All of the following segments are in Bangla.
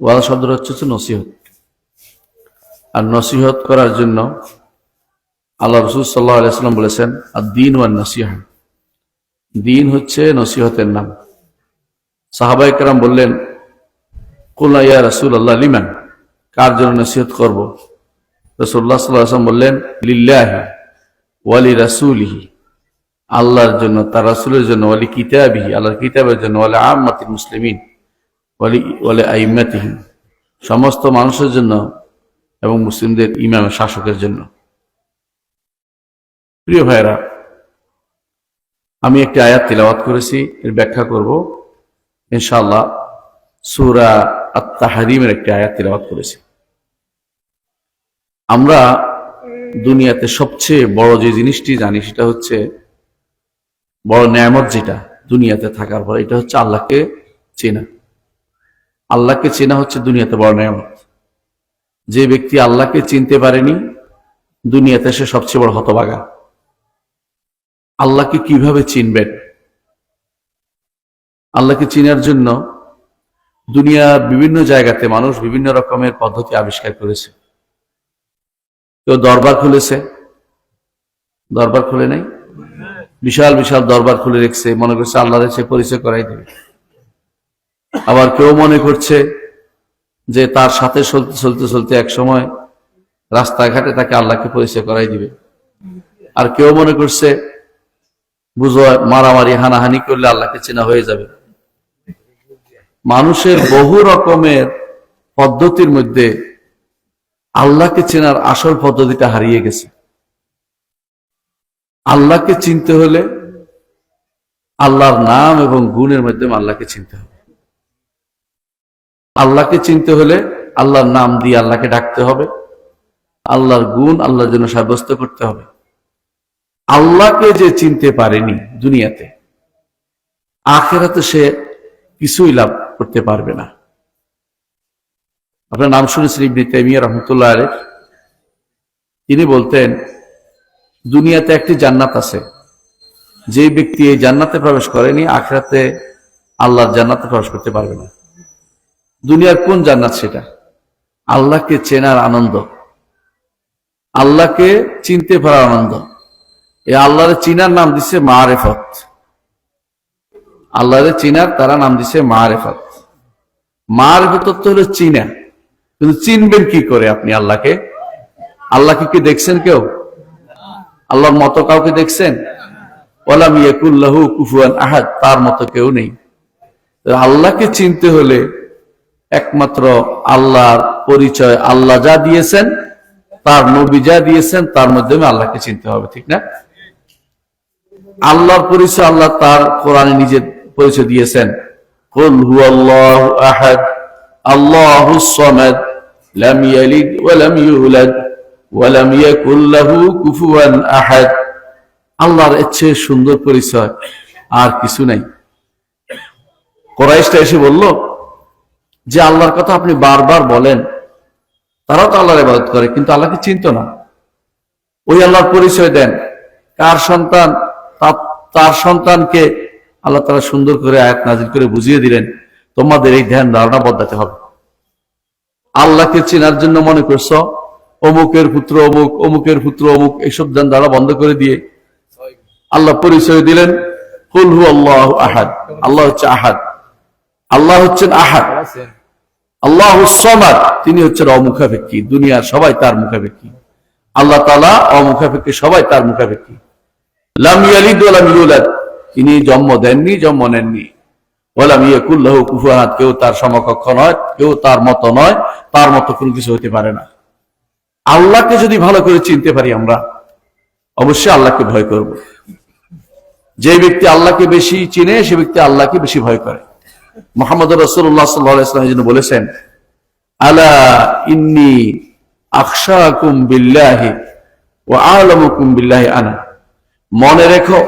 ওয়াজ শব্দটা হচ্ছে হচ্ছে নসিহত। আর নসিহত করার জন্য আল্লাহ রসুল সাল্লাহ আলাইসাল্লাম বলেছেন আর দিন ওয়ান নসিহা। দিন হচ্ছে নসিহতের নাম। সাহাবাই কারাম বললেন কুল্লা ইয়া রসুল আল্লাহ লিমান? কার জন্য নসিহত করব? রসুল্লাহ সাল্লাহ আসলাম বললেন, লিল্লাহি ওয়ালি রাসুলিহি। আল্লাহর জন্য, তার রাসুলের জন্য ওয়ালি কিতাবিহি। আল্লাহর কিতাবের জন্য ওয়ালি আম্মাতি মুসলিমিন। ওয়ালি আইম্মাতিহিম সমস্ত মানুষের জন্য এবং মুসলিমদের ইমাম শাসকের জন্য। প্রিয় ভাইরা আমি একটি আয়াত তিলাওয়াত করেছি, এর ব্যাখ্যা করব। ইনশাআল্লাহ সুরা আত্মাহারিমের একটি আয়াত তিলাওয়াত করেছি। আমরা দুনিয়াতে সবচেয়ে বড় যে জিনিসটি জানি, সেটা হচ্ছে বড় নিয়ামত যেটা দুনিয়াতে থাকার পর, এটা হচ্ছে আল্লাহকে চেনা। আল্লাহকে চেনা হচ্ছে দুনিয়াতে, বড় নিয়ামত। যে ব্যক্তি আল্লাহকে চিনতে পারেনি, দুনিয়াতে সে সবচেয়ে বড় হতবাগা আল্লাহকে কীভাবে চিনবেন? আল্লাহকে চিনার জন্য দুনিয়ার বিভিন্ন জায়গাতে মানুষ বিভিন্ন রকমের পদ্ধতি আবিষ্কার করেছে। কেউ দরবার খুলেছে? দরবার খুলে নাই? বিশাল বিশাল দরবার খুলে রেখেছে। মনে করছে আল্লাহ সে পরিচয় করাই দেবে। আবার কেউ মনে করছে যে তার সাথে চলতে চলতে চলতে এক সময় রাস্তাঘাটে তাকে আল্লাহকে পরিচয় করাই দিবে। আর কেউ মনে করছে বুঝো, মারামারি, হানাহানি করলে আল্লাহকে চেনা হয়ে যাবে। মানুষের বহু রকমের পদ্ধতির মধ্যে আল্লাহকে চেনার আসল পদ্ধতিটা হারিয়ে গেছে। আল্লাহকে চিনতে হলে আল্লাহর নাম এবং গুণের মাধ্যমে আল্লাহকে চিনতে হবে। আল্লাহকে চিনতে হলে আল্লাহর নাম দিয়ে আল্লাহকে ডাকতে হবে। আল্লাহর গুণ আল্লাহর জন্য সাব্যস্ত করতে হবে। আল্লাহকে যে চিনতে পারেনি দুনিয়াতে, আখেরাতে সে কিছুই লাভ করতে পারবে না। আপনার নাম শুনেছেন ইবনি তাইমিয়া রহমতুল্লাহ আলের তিনি বলতেন, দুনিয়াতে একটি জান্নাত আছে। যে ব্যক্তি এই জান্নাতে প্রবেশ করেনি, আখেরাতে আল্লাহর জান্নাতে প্রবেশ করতে পারবে না। দুনিয়ার কোন জান্নাত সেটা? আল্লাহকে চেনার আনন্দ। আল্লাহকে চিনতে পারার আনন্দ। এই আল্লাহরে চিনার নাম দিছে মারেফত। আল্লাহরে চিনার তারা নাম দিছে মারেফত। মারেফত তো হলো চিনা। কিন্তু চিনবেন কি করে আপনি আল্লাহকে? আল্লাহকে কি দেখছেন কেউ? আল্লাহর মতো কাউকে দেখছেন? ওলাম ইয়াকুল্লাহু কুফুয়ান আহাদ, তার মতো কেউ নেই। আল্লাহকে চিনতে হলে একমাত্র আল্লাহর পরিচয় আল্লাহ যা দিয়েছেন, তার নবী যা দিয়েছেন, তার মাধ্যমে আল্লাহকে চিনতে হবে, ঠিক না? আল্লাহর পরিচয় আল্লাহ তার কোরআনে নিজের পরিচয় দিয়েছেন। আল্লাহর ইচ্ছে সুন্দর পরিচয় আর কিছু নাই। কোরাইশটা এসে বলল যে আল্লাহর কথা আপনি বারবার বলেন, তারাও তো আল্লাহর ইবাদত করে, কিন্তু আল্লাহকে চিনত না? ওই আল্লাহর পরিচয় দেন। কার সন্তান? তার সন্তানকে আল্লাহ তারা সুন্দর করে আয়াত নাজির করে বুঝিয়ে দিলেন, তোমাদের এই ধ্যান ধারণা বদলাতে হবে। আল্লাহকে চেনার জন্য মনে করছ? অমুকের পুত্র অমুক, অমুকের পুত্র অমুক, এইসব ধ্যান ধারা বন্ধ করে দিয়ে আল্লাহ পরিচয় দিলেন, কুল হু আল্লাহ আহাদ, আল্লাহ হচ্ছে আহাদ, আল্লাহ হচ্ছেন আহাদ। আল্লাহ তিনি হচ্ছেন অমুখাপেক্ষী, দুনিয়ার সবাই তার মুখাপেক্ষী। আল্লাহ তালা অমুখাপেক্ষী, সবাই তার মুখাপেক্ষী। তিনি জন্ম দেননি, জন্ম নেননি। ওলাম ইয়াকুল্লাহু আহাদ, কেউ তার সমকক্ষ নয়, কেউ তার মতো নয়, তার মতো কোনো কিছু হতে পারে না। আল্লাহকে যদি ভালো করে চিনতে পারি আমরা, অবশ্যই আল্লাহকে ভয় করব। যে ব্যক্তি আল্লাহকে বেশি চিনে, সে ব্যক্তি আল্লাহকে বেশি ভয় করে। মোহাম্মদ রসুল্লাহ সাল্লাম এই বলেছেন, আলা ইন্নি আকশাকুম বিল্লাহি ও আলমুকুম বিল্লাহি আনা। মনে রেখো,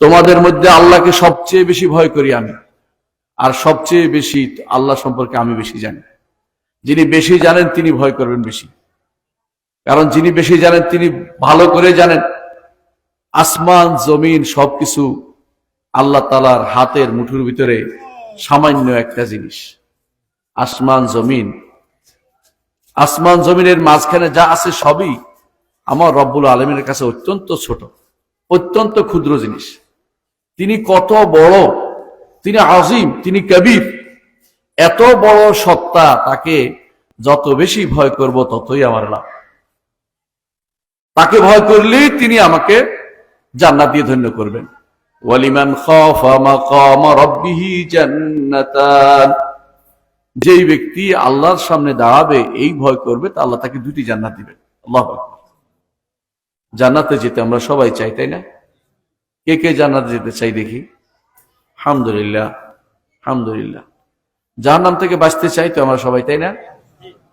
তোমাদের মধ্যে আল্লাহকে সবচেয়ে বেশি ভয় করি আমি, আর সবচেয়ে বেশি আল্লাহ সম্পর্কে আমি বেশি জানি। যিনি বেশি জানেন, তিনি ভয় করবেন বেশি। কারণ যিনি বেশি জানেন, তিনি ভালো করে জানেন। আসমান, জমিন, সবকিছু আল্লাহ তালার হাতের মুঠুর ভিতরে সামান্য একটা জিনিস। আসমান, জমিন। আসমান, জমিনের মাঝখানে যা আছে সবই আমার রব্বুল আলমিনের কাছে অত্যন্ত ছোট, অত্যন্ত ক্ষুদ্র জিনিস। তিনি কত বড়, তিনি আজিম, তিনি কবির। এত বড় সত্তা তাকে যত বেশি ভয় করব ততই আমার লাভ। তাকে ভয় করলেই তিনি আমাকে জান্নাত দিয়ে ধন্য করবেন। ওয়ালিমান জান্নাতান। যেই ব্যক্তি আল্লাহর সামনে দাঁড়াবে, এই ভয় করবে, তা আল্লাহ তাকে দুটি জান্নাত দিবেন। আল্লাহ জান্নাতে যেতে আমরা সবাই চাই, তাই না? কে কে জান্নাতে যেতে চাই দেখি? হামদুলিল্লাহ হামদুলিল্লাহ। জাহার নাম থেকে বাঁচতে চাই তো আমরা সবাই, তাই না?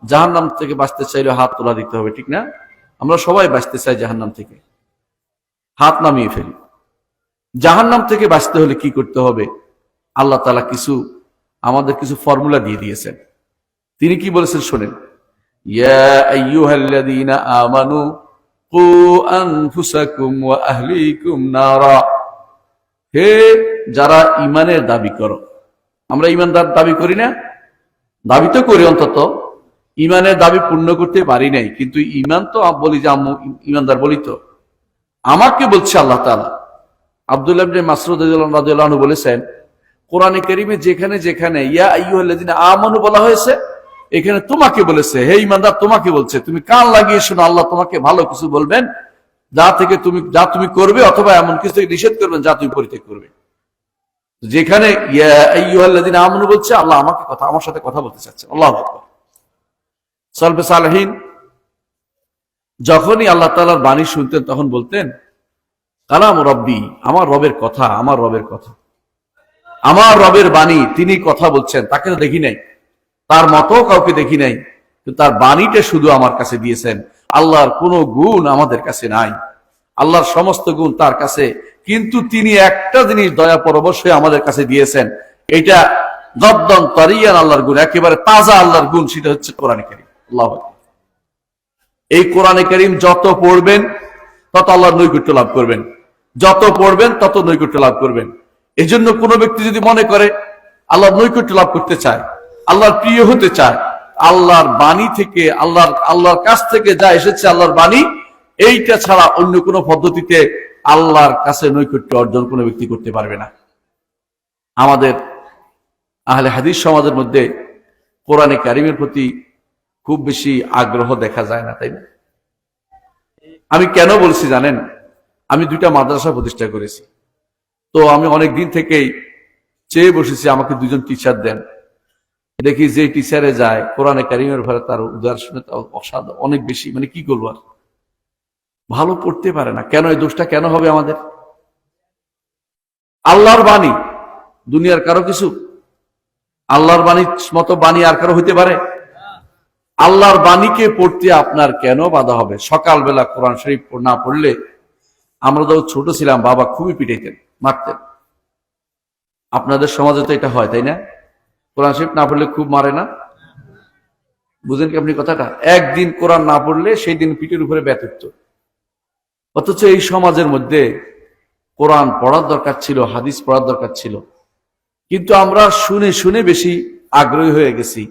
জাহার নাম থেকে বাঁচতে চাইলে হাত তোলা দিতে হবে, ঠিক না? আমরা সবাই বাঁচতে চাই জাহার নাম থেকে। হাত নামিয়ে ফেলি। জাহার নাম থেকে বাঁচতে হলে কি করতে হবে? আল্লাহ তালা কিছু, আমাদের কিছু ফর্মুলা দিয়ে দিয়েছেন। তিনি কি বলেছেন শোনেন। আমানু হে, যারা ইমানের দাবি করো। আমরা ইমানদার দাবি করি না? দাবি তো করি অন্তত। ইমানের দাবি পূর্ণ করতে পারি নাই, কিন্তু ইমান তো বলি যে আম্মু ইমানদার বলি তো। আমাকে বলছে আল্লাহ তাআলা। আব্দুল্লাহ মাসরুদ বলেছেন, কোরআনে যেখানে যেখানে, ইয়া আমানু বলা হয়েছে, এখানে তোমাকে বলেছে, হে ইমানদার তোমাকে বলছে, তুমি কান লাগিয়ে শোনো, আল্লাহ তোমাকে ভালো কিছু বলবেন, যা থেকে তুমি, যা তুমি করবে অথবা এমন কিছু নিষেধ করবেন, যা তুমি পরিত্যাগ করবে। যেখানে বলছে, আল্লাহ আমাকে কথা, আমার সাথে কথা বলতে চাচ্ছে। আল্লাহ সলফে যখনই আল্লাহ তাআলার বাণী শুনতেন, তখন বলতেন কালাম রব্বি, আমার রবের কথা, আমার রবের কথা। আমার রবের বাণী, তিনি কথা বলছেন, তাকে তো দেখি নাই। তার মতো কাউকে দেখি নাই তার বাণীটা শুধু আমার কাছে দিয়েছেন। আল্লাহর কোনো গুণ আমাদের কাছে নাই। আল্লাহর সমস্ত গুণ তার কাছে, কিন্তু তিনি একটা জিনিস দয়া পরবশ আমাদের কাছে দিয়েছেন। এটা গদ্দন তরিয়ান আল্লাহর গুণ, একেবারে তাজা আল্লাহর গুণ, সেটা হচ্ছে কোরআন করিম। আল্লাহ এই কোরআনে করিম যত পড়বেন, তত আল্লাহর নৈকট্য লাভ করবেন। যত পড়বেন, তত নৈকট্য লাভ করবেন। এই জন্য কোনো ব্যক্তি যদি মনে করে আল্লাহর নৈকট্য লাভ করতে চায়, আল্লাহর প্রিয় হতে চায়, আল্লাহর বাণী থেকে, আল্লাহর আল্লাহর কাছ থেকে যা এসেছে আল্লাহর বাণী, এইটা ছাড়া অন্য কোনো পদ্ধতিতে আল্লাহর কাছে নৈকট্য অর্জন কোনো ব্যক্তি করতে পারবে না। আমাদের আহলে হাদিস সমাজের মধ্যে কোরআনে কারিমের প্রতি খুব বেশি আগ্রহ দেখা যায় না, তাই না? আমি কেন বলছি জানেন? আমি দুইটা মাদ্রাসা প্রতিষ্ঠা করেছি। তো আমি অনেক দিন থেকেই চেয়ে বসেছি, আমাকে দুজন টিচার দেন। দেখি যে টিচারে যায়, কোরআনে কারিমের ঘরে তার উদাহরণে অসাধ অনেক বেশি মানে কি করব আর? ভালো পড়তে পারে না। কেন এই দোষটা কেন হবে আমাদের? আল্লাহর বাণী, দুনিয়ার কারও কিছু? আল্লাহর বাণীর মতো বাণী আর কারও হইতে পারে? আল্লাহর বাণীকে পড়তে আপনার কেন বাধা হবে? সকালবেলা কোরআন শরীফ না পড়লে আমরা তো ছোট ছিলাম, বাবা খুবই পিটাইতেন, মারতেন। আপনাদের সমাজে তো এটা হয়, তাই না? কোরআন শরীফ না পড়লে খুব মারে না? বুঝেন কি আপনি কথাটা? একদিন কোরআন না পড়লে সেই দিন পিঠের উপরে ব্যতীত অথচ এই সমাজের মধ্যে কোরআন পড়ার দরকার ছিল, হাদিস পড়ার দরকার ছিল। কিন্তু আমরা শুনে শুনে বেশি আগ্রহী হয়ে গেছি।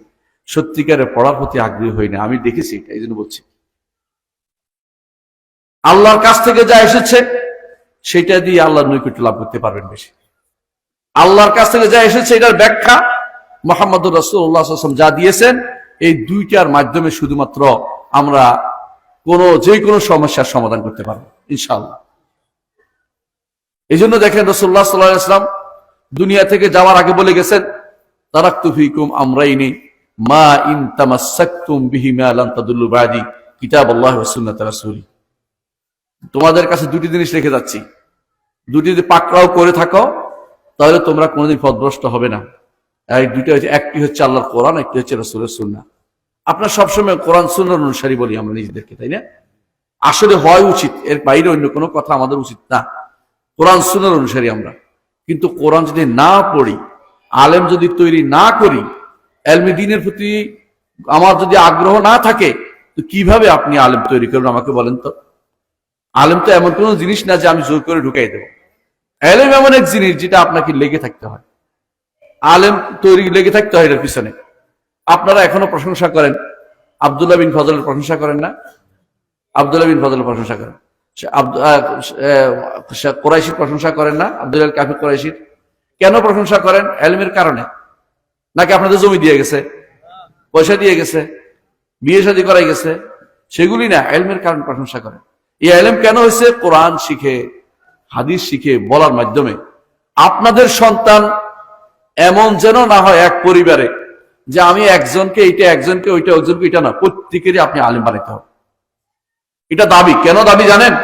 সত্যিকারে পড়ার প্রতি আগ্রহী হই না। আমি দেখেছি এই জন্য বলছি। আল্লাহর কাছ থেকে যা এসেছে, সেটা দিয়ে আল্লাহর নৈকট্য লাভ করতে পারবেন বেশি। আল্লাহর কাছ থেকে যা এসেছে, এটার ব্যাখ্যা মোহাম্মদ রসুল্লাহাম যা দিয়েছেন, এই দুইটার মাধ্যমে শুধুমাত্র আমরা কোন, যে কোনো সমস্যার সমাধান করতে পারব ইনশাল্লাহ এই জন্য দেখেন রসুল্লাহ সাল্লাহ দুনিয়া থেকে যাওয়ার আগে বলে গেছেন, তারাক্তু ফিকুম আমরাইনি, মা ইন বিহিমা লান তাদুল্লু কিতাব আল্লাহ ওয়া সুন্নাত রাসূলি। তোমাদের কাছে দুটি জিনিস রেখে যাচ্ছি। দুটি যদি পাকড়াও করে থাকো, তাহলে তোমরা কোনোদিন পদভ্রষ্ট হবে না। এই দুইটা হচ্ছে একটি হচ্ছে আল্লাহর কোরআন, একটি হচ্ছে রসুলের সুন্না আপনার সবসময় কোরআন সুন্নার অনুসারী বলি আমরা নিজেদেরকে, তাই না? আসলে হয় উচিত, এর বাইরে অন্য কোনো কথা আমাদের উচিত না। কোরআন সুন্নার অনুসারী আমরা। কিন্তু কোরআন যদি না পড়ি, আলেম যদি তৈরি না করি, এলমি দিনের প্রতি আমার যদি আগ্রহ না থাকে, তো কীভাবে আপনি আলেম তৈরি করবেন আমাকে বলেন তো? আলেম তো এমন কোনো জিনিস না যে আমি জোর করে ঢুকাই দেবো। এলেম এমন এক জিনিস যেটা আপনাকে লেগে থাকতে হয়। আলেম তৈরি লেগে থাকতে হয় এটার পিছনে। আপনারা এখনও প্রশংসা করেন। আবদুল্লাহ বিন ফজলের প্রশংসা করেন না? আবদুল্লাহ বিন ফজলের প্রশংসা করেন। কোরাইশির প্রশংসা করেন না? আবদুল্লাহ কাফি কোরাইশির। কেন প্রশংসা করেন? এলমের কারণে। নাকি আপনাদের জমি দিয়ে গেছে? পয়সা দিয়ে গেছে? বিয়ে শাদী করাই গেছে? সেগুলি না, এলমের কারণে প্রশংসা করেন। এই এলম কেন হয়েছে? কোরআন শিখে, হাদিস শিখে বলার মাধ্যমে। আপনাদের সন্তান এমন যেন না হয় এক পরিবারে, যে আমি একজনকে এইটা, একজনকে ওইটা একজনকে এটা না, প্রত্যেকেরই আপনি আলিম বানাইতে হবে। এটা দাবি। কেন দাবি জানেন?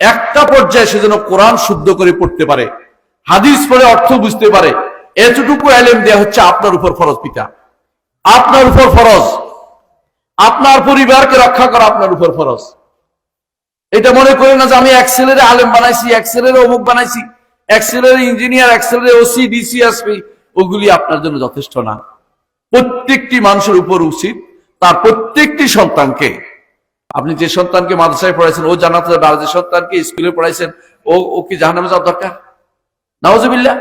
একটা পর্যায়ে সে যেন কোরআন শুদ্ধ করে পড়তে পারে, হাদিস পড়ে অর্থ বুঝতে পারে, এতটুকু এলেম দেয়া হচ্ছে আপনার উপর ফরজ পিতা আপনার উপর ফরজ। আপনার পরিবারকে রক্ষা করা আপনার উপর ফরজ। এটা মনে করে না যে আমি এক্সেলের আলেম বানাইছি এক্সেলের অমুক বানাইছি এক্সেলের ইঞ্জিনিয়ার এক্সেলের ওসি ডিসি আসবি ওগুলি আপনার জন্য যথেষ্ট না। প্রত্যেকটি মানুষের উপর উচিত তার প্রত্যেকটি সন্তানকে, আপনি যে সন্তানকে মাদ্রাসায় পড়াইছেন, ও জানাতে যাবে, আর যে সন্তানকে স্কুলে পড়াইছেন, ও ও কি জাহান্নামে যাওয়ার দরকার? নাওজবিল্লা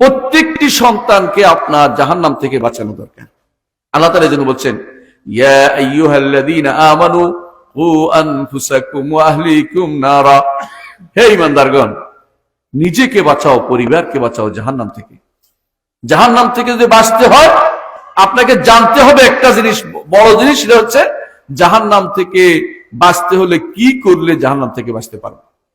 প্রত্যেকটি সন্তানকে আপনার জাহান্নাম থেকে বাঁচানো দরকার। আল্লাহ তাআলা এই জন্য বলছেন, ইয়া আমানু হে ইমানদারগণ, নিজেকে বাঁচাও, পরিবারকে বাঁচাও জাহান্নাম থেকে। জাহান্নাম থেকে যদি বাঁচতে হয়, আপনাকে জানতে হবে একটা জিনিস, বড় জিনিস সেটা হচ্ছে, জাহান্নাম থেকে বাঁচতে হলে কি করলে জাহান্নাম থেকে বাঁচতে পারব?